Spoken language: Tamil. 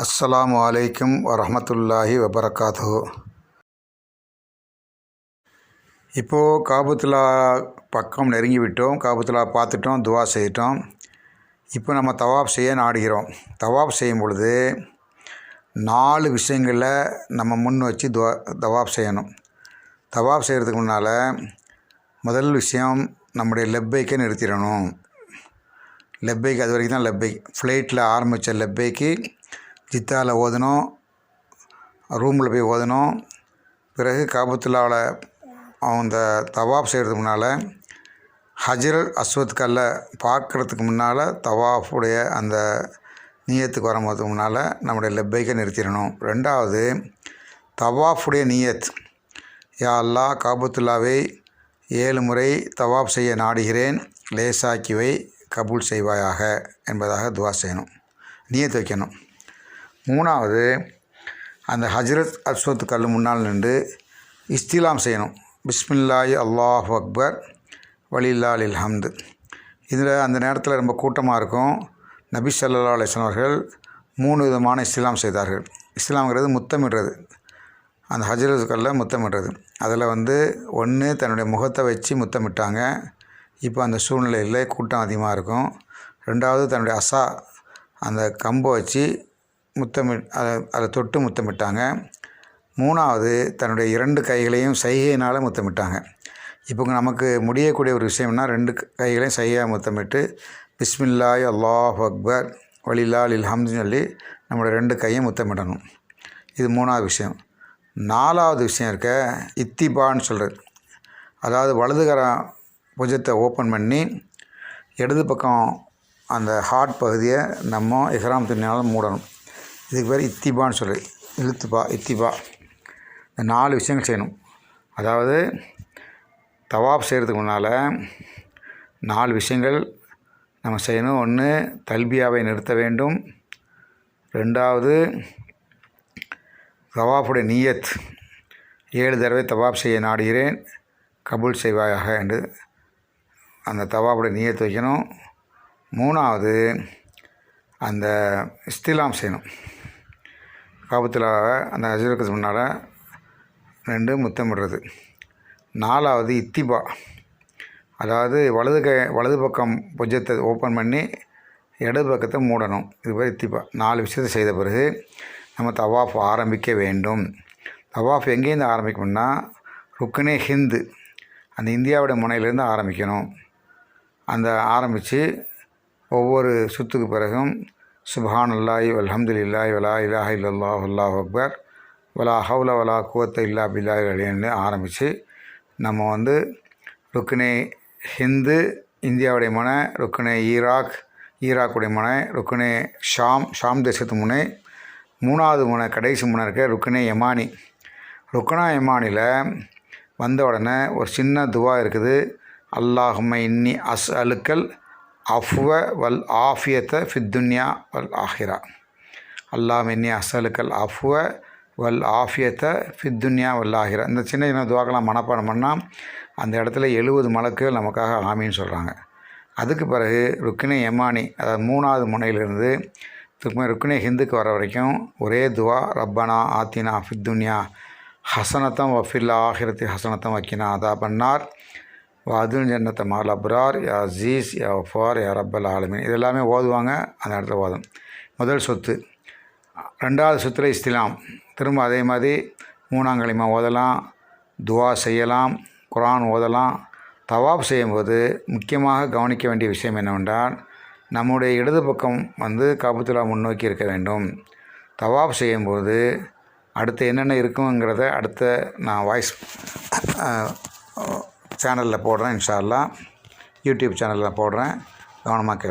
அஸ்ஸலாமு அலைக்கும் வரமத்துல்லாஹி வபரகாத்து இப்போது காபுத்துலா பக்கம் நெருங்கி விட்டோம். காபுத்துலா பார்த்துட்டோம் துவா செய்துட்டோம். இப்போ நம்ம தவாப் செய்ய நாடுகிறோம். தவாப் செய்யும் பொழுது நாலு விஷயங்களில் நம்ம முன் வச்சு துவா தவாப் செய்யணும். தவாப் செய்கிறதுக்கு முன்னால் முதல் விஷயம் நம்முடைய லெப்பைக்கை நிறுத்திடணும். லெப்பைக்கு அது வரைக்கும் தான் லெப்பைக் ஃப்ளைட்டில் ஆரம்பித்த லெப்பைக்கு ஜித்தாவில் ஓதணும் ரூமில் போய் ஓதணும். பிறகு காபத்துல்லாவில் அந்த தவாப் செய்கிறதுக்கு முன்னால் ஹஜரல் அஸ்வத் கல்ல பார்க்குறதுக்கு முன்னால் தவாஃபுடைய அந்த நீயத்துக்கு வரும்போதுக்கு முன்னால் நம்முடைய லெப்பைக்கை நிறுத்திடணும். ரெண்டாவது தவாஃபுடைய நீயத். யா அல்லா காபத்துல்லாவை ஏழு முறை தவாப் செய்ய நாடுகிறேன். லேசாக்கிவை கபூல் செய்வாயாக என்பதாக துவா செய்யணும். நீயத்து வைக்கணும். மூணாவது அந்த ஹஜரத் அஸ்வத் கல் முன்னால் நின்று இஸ்திலாம் செய்யணும். பிஸ்மில்லாய் அல்லாஹ் அக்பர் வலில்லால் ஹம்து இதில் அந்த நேரத்தில் ரொம்ப கூட்டமாக இருக்கும். நபி சல்லா அலைஹி அவர்கள் மூணு விதமான இஸ்லாம் செய்தார்கள். இஸ்லாம்ங்கிறது முத்தமிடுறது. அந்த ஹஜரத் கல்ல முத்தமிடுறது. அதில் வந்து ஒன்று தன்னுடைய முகத்தை வச்சு முத்தமிட்டாங்க. இப்போ அந்த சூழ்நிலையில் கூட்டம் அதிகமாக இருக்கும். ரெண்டாவது தன்னுடைய அசா அந்த கம்பை வச்சு முத்தமி அதை அதை தொட்டு முத்தமிட்டாங்க. மூணாவது தன்னுடைய இரண்டு கைகளையும் சைகையினால் முத்தமிட்டாங்க. இப்போ நமக்கு முடியக்கூடிய ஒரு விஷயம்னா ரெண்டு கைகளையும் சைகையாக முத்தமிட்டு பிஸ்மில்லாய் அல்லாஹ் அக்பர் வலிலால் இல்ஹம்னு சொல்லி நம்மளோட ரெண்டு கையும் முத்தமிடணும். இது மூணாவது விஷயம். நாலாவது விஷயம் இருக்க இத்திபான்னு சொல்கிறது அதாவது வலதுகரம் புஜத்தை ஓப்பன் பண்ணி இடது பக்கம் அந்த ஹார்ட் பகுதியை நம்ம இஹ்ராம் துணியால் மூடணும். இதுக்கு பேர் இத்திபான்னு சொல்லு. இழுத்துப்பா இத்திபா. இந்த நாலு விஷயங்கள் செய்யணும். அதாவது தவாப் செய்கிறதுக்கு முன்னால் நாலு விஷயங்கள் நம்ம செய்யணும். ஒன்று தல்பியாவை நிறுத்த வேண்டும். ரெண்டாவது தவாஃபுடைய நீயத். ஏழு தடவை தவாப் செய்ய நாடுகிறேன். கபூல் செய்வாயாக என்று அந்த தவாஃபுடைய நீயத் வைக்கணும். மூணாவது அந்த இஸ்திலாம் செய்யணும். காபத்தில் அந்த அஜருக்கு முன்னால் ரெண்டு முத்தமிடுறது நாலாவது இத்திபா. அதாவது வலது கை வலது பக்கம் புஜத்தை ஓப்பன் பண்ணி இடது பக்கத்தை மூடணும். இது பேர் இத்திபா. நாலு விஷயத்தை செய்த பிறகு நம்ம தவாஃப் ஆரம்பிக்க வேண்டும். தவாஃப் எங்கேருந்து ஆரம்பிக்கணும்னா ருக்குனே ஹிந்து அந்த இந்தியாவோட முனையிலேருந்து ஆரம்பிக்கணும். அந்த ஆரம்பித்து ஒவ்வொரு சுற்றுக்கு பிறகும் சுபஹான் அல்லாஹி இல்லாய் வலா இலாஹ இல்லல்லாஹ் அல்லாஹ் அக்பர். வலா ஹவுல வலா குவத்த இல்லா பில்லாஹி அலின்னு ஆரம்பித்து நம்ம வந்து ருக்குனே ஹிந்து இந்தியாவுடைய முனை ருக்குனே ஈராக் ஈராக்குடைய முனை ருக்குனே ஷாம் ஷாம் தேசத்து முனை மூணாவது முனை கடைசி முனை இருக்க ருக்குனே யமானி. ருக்குனா யமானியில் வந்த உடனே ஒரு சின்ன துவா இருக்குது. அல்லாஹும்ம இன்னி அஸ் அலுக்கல் அஃப்வ வல் ஆஃபியத்தை ஃபித்துன்யா வல் ஆஹிரா. அல்லாஹ் இன்னி அசலுக்கல் அஃப்வ வல் ஆஃபியத்தை ஃபித்துன்யா வல் ஆஹிரா. இந்த சின்ன சின்ன துவாக்கெல்லாம் மனப்பாடம் பண்ணால் அந்த இடத்துல எழுபது மலக்குகள் நமக்காக ஆமின்னு சொல்கிறாங்க அதுக்கு பிறகு ருக்னே யமானி அதாவது மூணாவது முனையிலிருந்து திரும்ப ருக்னே ஹிந்துக்கு வர வரைக்கும் ஒரே துவா ரப்பனா ஆத்தினா ஃபித்துன்யா ஹசனத்தம் வஃபில்லா ஆஹிரத்தி ஹசனத்தம் வக்கினா அதா பண்ணார். வாதுல் ஜன்னத்தை mall Abrar yeah ஜீஸ் yeah for யா ரப்பல் ஆலமின். இதெல்லாமே ஓதுவாங்க அந்த இடத்துல ஓதும் முதல் சொத்து. ரெண்டாவது சொத்தில் இஸ்திலாம். திரும்ப அதே மாதிரி மூணாங்கலிமா ஓதலாம் துவா செய்யலாம் குரான் ஓதலாம். தவாப் செய்யும்போது முக்கியமாக கவனிக்க வேண்டிய விஷயம் என்னவென்றால் நம்முடைய இடது பக்கம் வந்து காபத்துலா முன்னோக்கி இருக்க வேண்டும். தவாப் செய்யும்போது அடுத்து என்னென்ன இருக்குங்கிறத அடுத்த நான் வாய்ஸ் சேனலில் போடுறேன் இன்ஷா யூடியூப் சேனலில் போடுறேன். கவனமாக கேள்வி